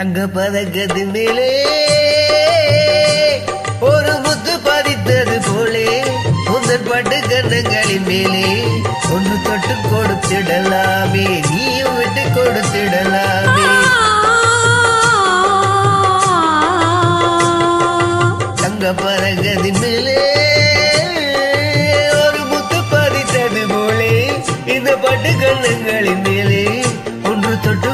தங்க பதக்கது மேலே. ஒரு முத்து பதித்தது போலே. உந்தன் பட்டு கண்ணங்களின் மேலே. ஒன்று தொட்டு கொடுத்திடலாமே. நீயும் விட்டு கொடுத்திடலாமே. தங்க பதக்கதின் மேலே. ஒரு முத்து பதித்தது போலே. இந்த பட்டு கண்ணங்களின் மேலே. ஒன்று தொட்டு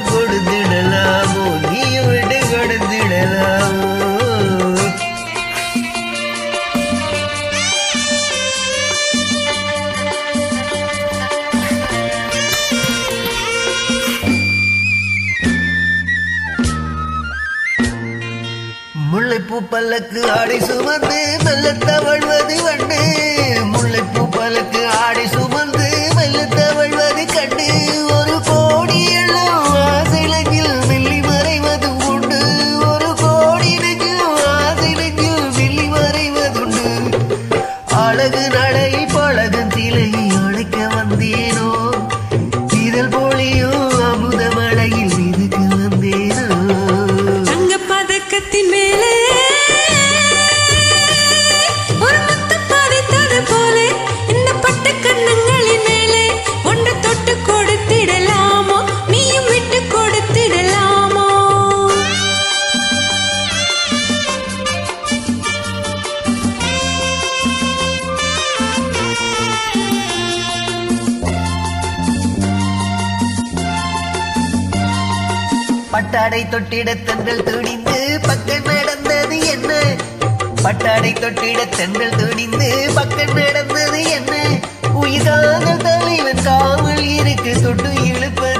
முல்லைப்பூ பல்லக்கு ஆடை சுமந்து மெல்ல தவழ்வது வண்ணு. முல்லைப்பூ பல்லக்கு ஆடை சுமந்து மெல்ல தவழ்வது பட்டாடை தொட்டிட தென்றல் துணிந்து பக்கம் நடந்தது என்ன? பட்டாடை தொட்டிட தென்றல் துணிந்து பக்கம் நடந்தது என்ன? உயிரான தலைவன் காவல் இருக்கு தொட்டு இழுப்பது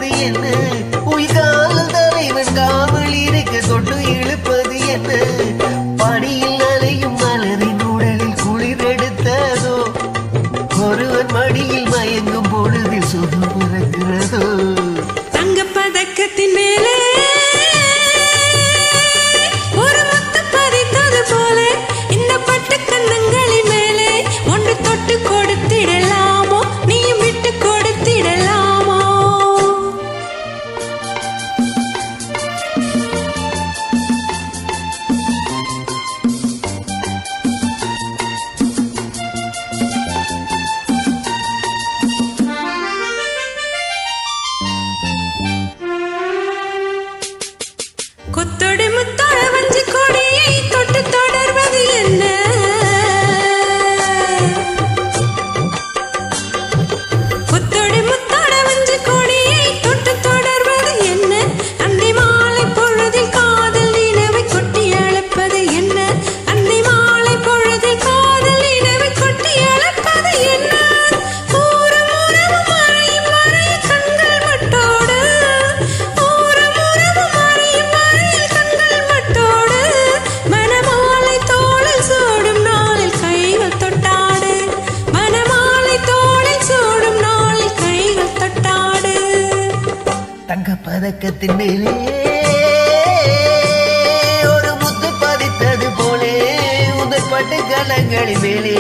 பதக்கத்தின் மேலே ஒரு முத்து பதித்தது போலே உதற்பட்டு கலங்களின் மேலே.